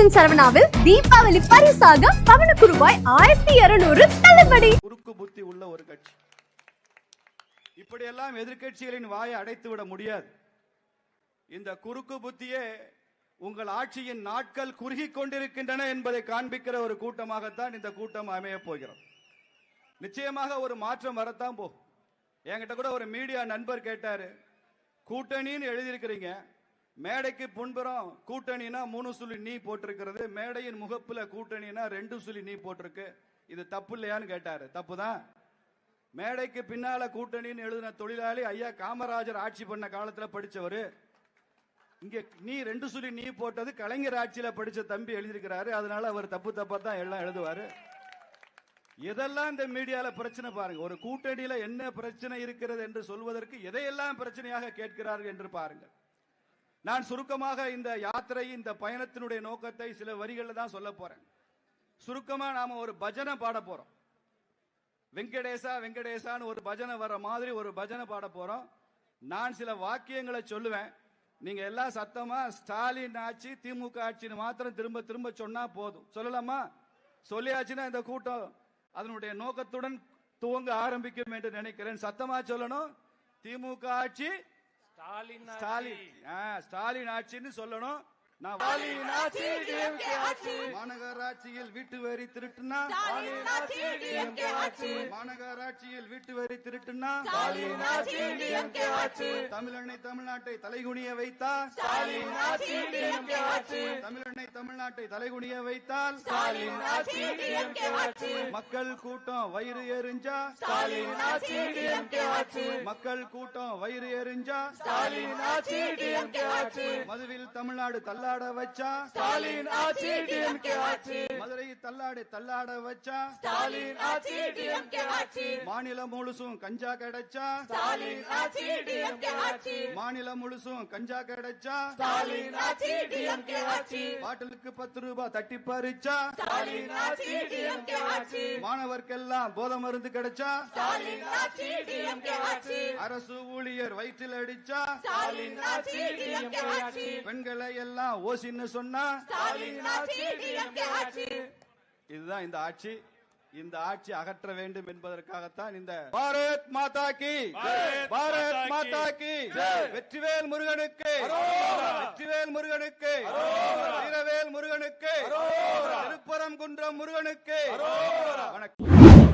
Kitchen சரவணாவில் Deepavali பரிசாக பவனுக்கு ரூபாய் ஆயிரத்தி இருநூறு தள்ளுபடி. குறுக்கு புத்தி உள்ள ஒரு கட்சி. இப்படியெல்லாம் எதிர்க்கட்சிகளின் வாயை அடைத்து விட முடியாது. இந்த குறுக்கு புத்தியே உங்கள் ஆட்சியின் நாட்கள் குறுகி கொண்டிருக்கின்றன என்பதை காண்பிக்கிற ஒரு கூட்டமாகத்தான் இந்த கூட்டம் அமைய போகிறது. நிச்சயமாக ஒரு மாற்றம் வரத்தான் போகும். என்கிட்ட கூட ஒரு மீடியா நண்பர் கேட்டாரு கூட்டணின்னு எழுதியிருக்கிறீங்க. மேடைக்கு புண்புறம் கூட்டணினா மூணு சுழி நீ போட்டிருக்கிறது மேடையின் முகப்புல கூட்டணினா ரெண்டு சுழி நீ போட்டிருக்கு. இது தப்பு இல்லையான்னு கேட்டாரு. தப்பு தான் மேடைக்கு பின்னால கூட்டணின்னு எழுதின தொழிலாளி ஐயா காமராஜர் ஆட்சி பண்ண காலத்துல படிச்சவர். இங்க நீ ரெண்டு சுழி நீ போட்டது கலைஞர் ஆட்சியில படிச்ச தம்பி எழுதியிருக்கிறாரு. அதனால அவர் தப்பு தப்பா தான் எல்லாம் எழுதுவாரு. எதெல்லாம் இந்த மீடியால பிரச்சனை பாருங்க. ஒரு கூட்டணியில என்ன பிரச்சனை இருக்கிறது என்று சொல்வதற்கு எதையெல்லாம் பிரச்சனையாக கேட்கிறார்கள் என்று பாருங்கள். நான் சுருக்கமாக இந்த யாத்திரை இந்த பயணத்தினுடைய நோக்கத்தை சில வரிகளில் தான் சொல்ல போறேன். சுருக்கமா நாம ஒரு பஜனை பாட போறோம். வெங்கடேசா வெங்கடேசான்னு ஒரு பஜனை வர மாதிரி ஒரு பஜனை பாட போறோம். நான் சில வாக்கியங்களை சொல்லுவேன். நீங்க எல்லாம் சத்தமா ஸ்டாலின் ஆட்சி திமுக ஆட்சின்னு மாத்திரம் திரும்ப திரும்ப சொன்னா போதும். சொல்லலாமா? சொல்லியாச்சுன்னா இந்த கூட்டம் அதனுடைய நோக்கத்துடன் துவங்க ஆரம்பிக்கும் என்று நினைக்கிறேன். சத்தமா சொல்லணும். திமுக ஆட்சி ஸ்டாலின் ஸ்டாலின் ஆட்சின்னு சொல்லணும். மாநகராட்சியில் வீட்டு வரி திருட்டுனா. மாநகராட்சியில் வீட்டு வரி திருட்டுனா. தமிழனை தமிழ்நாட்டை தலைகுனிய வைத்தா ஸ்டாலின் ஆட்சி, DMK ஆட்சி. தமிழனை தமிழ்நாட்டை தலைகுனிய வைத்தால். மக்கள் கூட்டம் வயிறு எரிஞ்சா. மக்கள் கூட்டம் வயிறு எரிஞ்சா. மதுவில் தமிழ்நாடு தள்ளாட வச்சா ஸ்டாலின் ஆட்சி, DMK ஆட்சி. மதுரை தள்ளாடு தள்ளாட வச்சா ஸ்டாலின் ஆட்சி, DMK ஆட்சி. மாநிலம் முழுசும் கஞ்சா கிடைச்சா ஸ்டாலின் ஆட்சி, DMK ஆட்சி. மாநிலம் முழுசும் கஞ்சா கிடைச்சா ஸ்டாலின் ஆட்சி, DMK ஆட்சி. பாட்டிலுக்கு பத்து ரூபாய் தட்டி பறிச்சா ஸ்டாலின் ஆட்சி, DMK ஆட்சி. மாணவர்க்கெல்லாம் போதை மருந்து கிடைச்சா ஸ்டாலின் ஆட்சி, DMK ஆட்சி. அரசு ஊழியர் வயிற்றில் அடிச்சா ஸ்டாலின் ஆட்சி, DMK ஆட்சி. பெண்களை எல்லாம் ஓசின்னு சொன்னா. இதுதான் இந்த ஆட்சி. இந்த ஆட்சி அகற்ற வேண்டும் என்பதற்காகத்தான் இந்த பாரத் மாதா கி பாரத் மாதா கி வெற்றிவேல் முருகனுக்கு வெற்றிவேல் முருகனுக்கு வீரவேல் முருகனுக்கு திருப்பரங்குன்றம் முருகனுக்கு வணக்கம்.